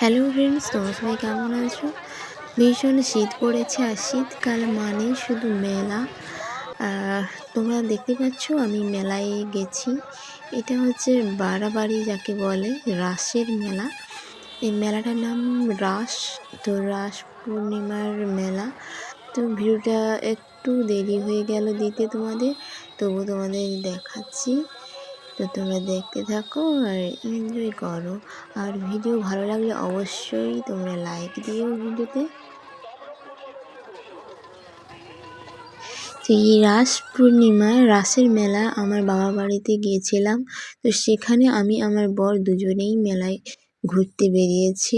Hello friends তোমরা সবাই কেমন আছো? ভীষণ শীত পড়েছে আর শীতকাল মানেই শুধু মেলা। তোমরা দেখতে পাচ্ছ আমি মেলায় গেছি। এটা হচ্ছে বাড়াবাড়ি যাকে বলে, রাসের মেলা। এই মেলাটার নাম রাস, তো রাস পূর্ণিমার মেলা। তো ভিডিওটা একটু দেরি হয়ে গেল দিতে তোমাদের, তবু তোমাদের দেখাচ্ছি। তো তোমরা দেখতে থাকো আর এনজয় করো। আর ভিডিও ভালো লাগলে অবশ্যই তোমরা লাইক দিও ভিডিওতে। তো এই রাস পূর্ণিমায়, রাসের মেলা আমার বাবা বাড়িতে গিয়েছিলাম। তো সেখানে আমি আমার বর দুজনেই মেলায় ঘুরতে বেরিয়েছি।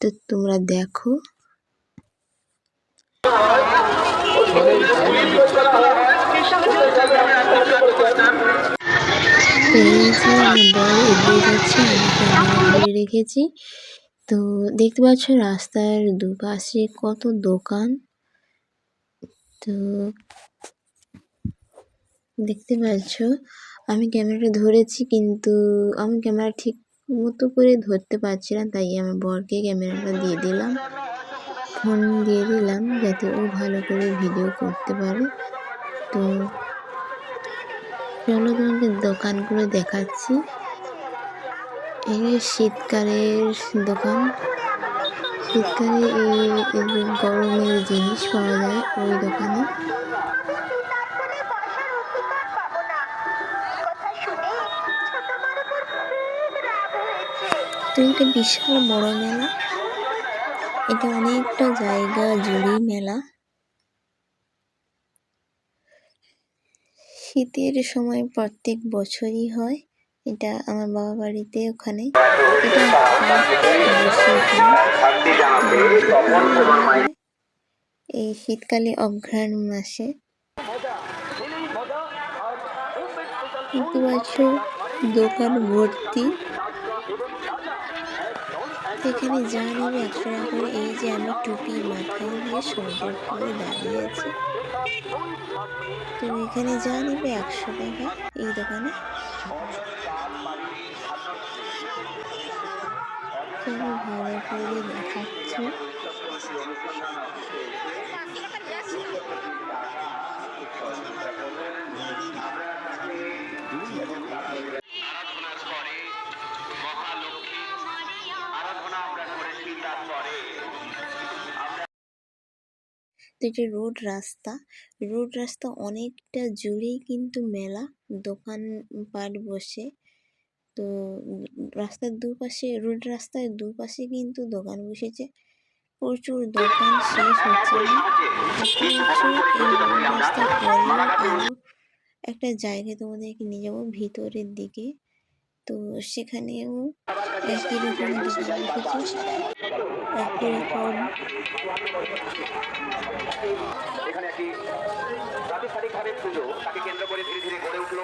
তো তোমরা দেখো। এই যে বর এগিয়ে যাচ্ছে আমি ক্যামেরা ধরে রেখেছি তো দেখতে পাচ্ছ রাস্তার দুপাশে কত দোকান। তো দেখতে পাচ্ছ, আমি ক্যামেরাটা ধরেছি কিন্তু আমি ক্যামেরা ঠিক মতো করে ধরতে পারছি না, তাই আমার বরকে ক্যামেরাটা দিয়ে দিলাম। ফোন দিয়ে দিলাম যাতে ও ভালো করে ভিডিও করতে পারে। তো চলো তোমাদের দোকানগুলো দেখাচ্ছি। এই শীতকালের দোকান। শীতকালে এই গরমের জিনিস পাওয়া যায় ওই দোকানে। তো এটা বিশাল বড় মেলা। এটা অনেকটা জায়গা জুড়েই মেলা। শীতের সময় প্রত্যেক বছরই হয়। এটা আমার বাবা বাড়িতে ওখানে। এই শীতকালে অঘ্রাণ মাসে। পাচ্ছ দোকান ভর্তি। এখানে যা নেবে একশো টাকা করে এই যে আমি টুপি, মাথায় দিয়ে সুন্দর করে দাঁড়িয়ে আছি। তো এখানে যা নেবে একশো টাকা, এই দোকানে। ভালো করে দেখাচ্ছে। তো রোড রাস্তা রোড রাস্তা অনেকটা জুড়েই কিন্তু মেলা, দোকান পাট বসে। তো রাস্তার দুপাশে, রোড রাস্তার দুপাশে কিন্তু দোকান বসেছে। প্রচুর দোকান শেষ হচ্ছে একটা জায়গায় তোমাদেরকে নিয়ে যাব ভিতরের দিকে। তো সেখানেও একই রকম একই রকম এখানে একটি প্রাতিষ্ঠানিকভাবে পুজো তাকে কেন্দ্র করে ধীরে ধীরে গড়ে উঠল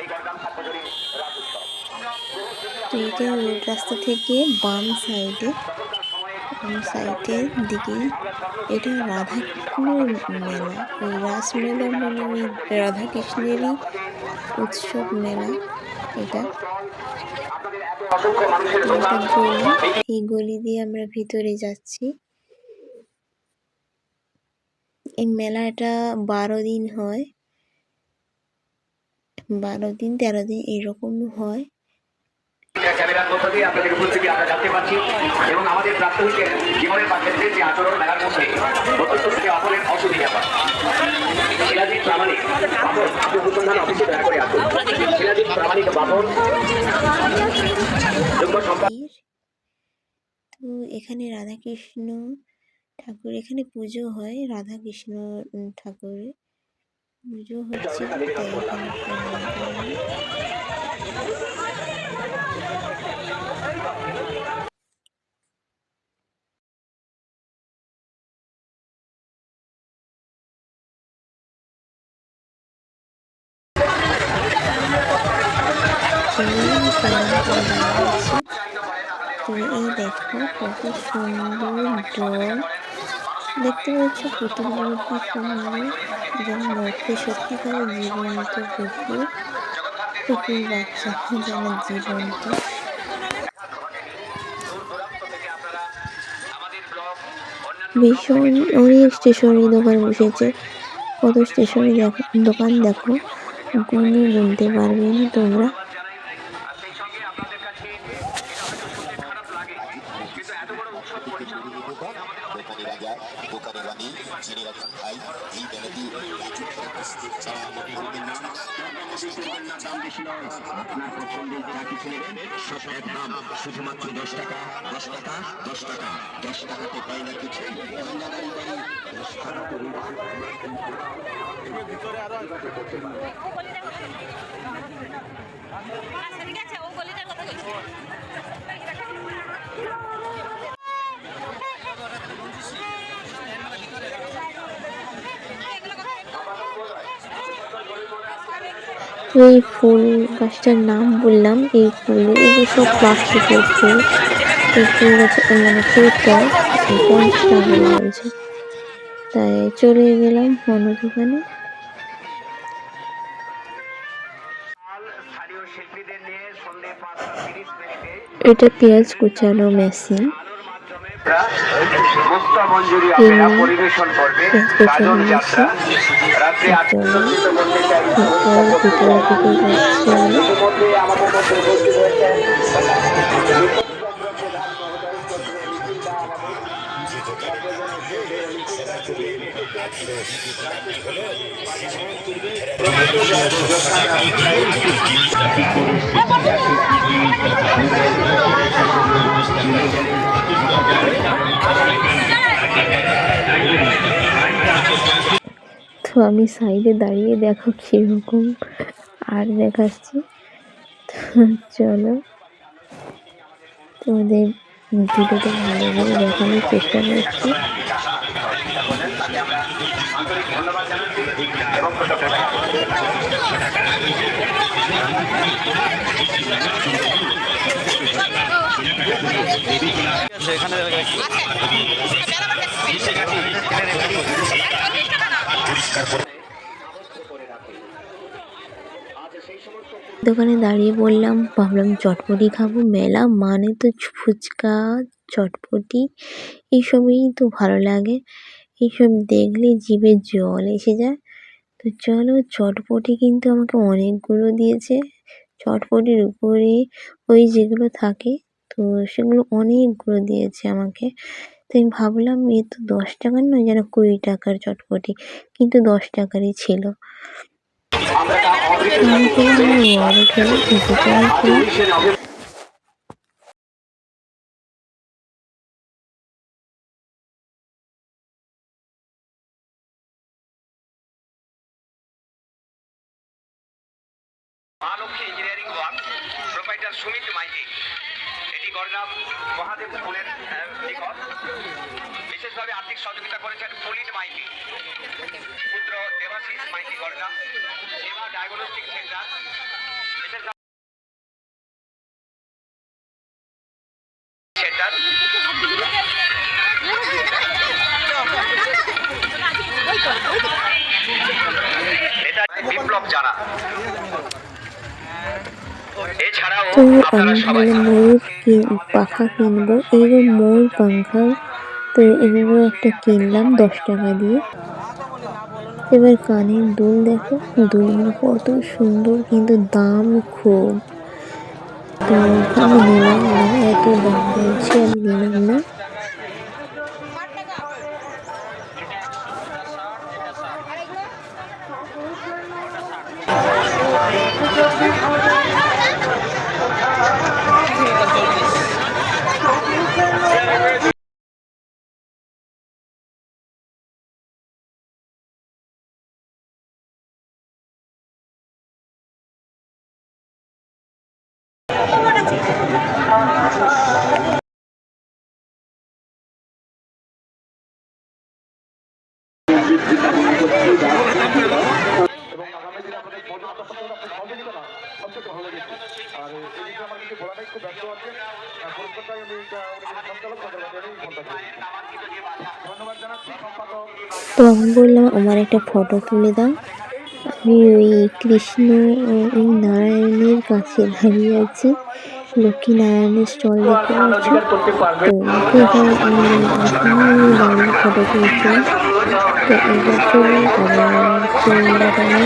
এই গরগাম সাতবছরী রাজ উৎসব। তো এটা রোড রাস্তা থেকে বাম সাইডে বাম সাইডের দিকে। এটা রাধাকৃষ্ণের মেলা। ওই রাস মেলা মানে ওই রাধাকৃষ্ণেরই উৎসব মেলা এটা। এই গলি দিয়ে আমরা ভিতরে যাচ্ছি। এই মেলাটা বারো দিন হয়। বারো দিন তেরো দিন এরকম হয়। ক্যামেরার মধ্য দিয়ে আপনাদের উপস্থিতি আমরা জানতে পারছি এবং আমাদের জীবনের যে আচরণ মেলার মধ্যে অত্যন্ত থেকে অপরের অসুবিধা শিলাজিৎ প্রামাণিক বাপন আপনি অনুসন্ধান অফিসে দয়া করে আসুন। শিলাজিৎ প্রামাণিক বাপন তো এখানে রাধাকৃষ্ণ ঠাকুর এখানে পুজো হয় রাধাকৃষ্ণ ঠাকুরের। পুজো হচ্ছে তো এই দেখো কত সুন্দর ডল দেখতে পাচ্ছ কি সুন্দর মূর্তি সত্যিকারের জীবন্ত পুতুল পুতুল বাচ্চা যেন জীবন্ত। ভীষণ অনেক স্টেশনারি দোকান বসেছে। কত স্টেশনারি দোকান দেখো। গুনে গুনতে পারবে না তোমরা। দোকানে রাজা দোকানে রানী জেনে রাখুন ভাই এই উপস্থিত ছাড়া আমরা করবেন না শুধুমাত্র দশ টাকা দশ টাকা দশ টাকা দশ টাকাতে পাই না কিছু আচ্ছা ঠিক আছে, ও গলিটার কথা বলছি এই ফুল গাছটার নাম বললাম এই ফুল এগুলো সব প্লাস্টিকের ফুল। এই ফুল গাছ মানে ফুলটা টাকা করে বলছে তাই চলে গেলাম অন্য দোকানে। এটা পেঁয়াজ কুচানো মেশিন মুক্তা মঞ্জুরি অপেরা পরিবেশন করবে গাজন যাত্রা। রাত্রি মধ্যে আমাদের মধ্যে উপস্থিত আমি সাইডে দাঁড়িয়ে দেখো কীরকম আর দেখাচ্ছি। চলো, তোমাদের ভিডিওটা ভালো করে দেখানোর চেষ্টা করছি। দোকানে দাঁড়িয়ে বললাম, ভাবলাম চটপটি খাব, মেলা মানে তো ফুচকা, চটপটি, এইসবই তো ভালো লাগে। এইসব দেখলে জিভে জল এসে যায়। তো চলো, চটপটি কিন্তু আমাকে অনেকগুলো দিয়েছে। চটপটির উপরে ওই যেগুলো থাকে, তো সেগুলো অনেকগুলো দিয়েছে আমাকে। তো আমি ভাবলাম এ তো দশ টাকার নয়, যেন কুড়ি টাকার চটপটি, কিন্তু দশ টাকারই ছিল। ইঞ্জিনিয়ারিং ওয়ার্ক প্রোপাইটার সুমিত এটি গড়গাম মহাদেব ফুলের নিকট। বিশেষভাবে আর্থিক সহযোগিতা করেছেন পুলিন মাইতি, পুত্র দেবাশিস মাইতি গড়গাম সেবা ডায়াগনস্টিক সেন্টার সেন্টার বিপ্লব এছাড়াও তো আমি ভাবলাম ময়ূর পাখা কিনবো। এইবার ময়ূর পাখা তো এগুলো একটা কিনলাম দশ টাকা দিয়ে। এবার কানের দুল দেখো দুলগুলো কত সুন্দর কিন্তু দাম খুব। তো আমি নিলাম না এত দাম বলছে আমি নিলাম না। তো আমি বললাম, আমার একটা ফটো তুলে দাও। আমি ওই কৃষ্ণ ওই নারায়ণের কাছে দাঁড়িয়ে আছি। লক্ষ্মীনারায়ণের স্টল দেখতে পাচ্ছ করতে পারবে। তো এখানে আমি দাঁড়িয়ে ফটো তুলছিলাম তো চৌরাটানে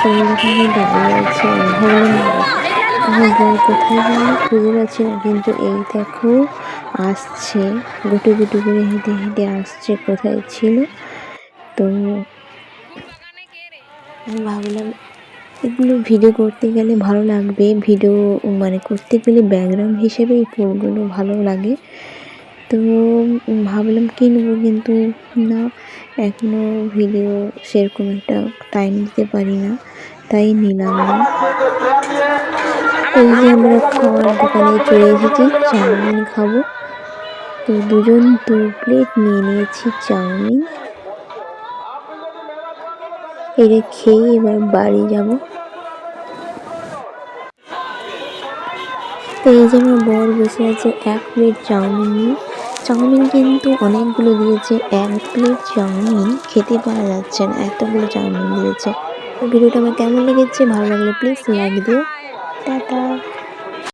চৌরাটানে দাঁড়িয়ে আছে ভাবলাম আমার বর কোথায় গেল খুঁজে পাচ্ছি না কিন্তু এই দেখো আসছে। গুটু গুটু করে হেঁটে হেঁটে আসছে কোথায় ছিল? তো আমি ভাবলাম এগুলো ভিডিও করতে গেলে ভালো লাগবে। ভিডিও মানে করতে গেলে ব্যাকগ্রাউন্ড হিসেবে এই ফুলগুলো ভালো লাগে। তো ভাবলাম কিনবো কিন্তু না এখনও ভিডিও সেরকম একটা টাইম দিতে পারি না, তাই নিলাম। না এই যে আমরা খাওয়ার দোকানে চলে এসেছি, চাউমিন খাব। তো দুজন দু প্লেট নিয়ে নিয়েছি চাউমিন। এটা খেয়ে এবার বাড়ি যাব। এই যে আমার বর বসে আছে এক প্লেট চাউমিন নিয়ে। চাউমিন কিন্তু অনেকগুলো দিয়েছে, এক প্লেট চাউমিন খেতে পাওয়া যাচ্ছে না, এতগুলো চাউমিন দিয়েছে। ভিডিওটা আমার কেমন লেগেছে, ভালো লাগলে প্লিজ লাইক দিও। টাটা।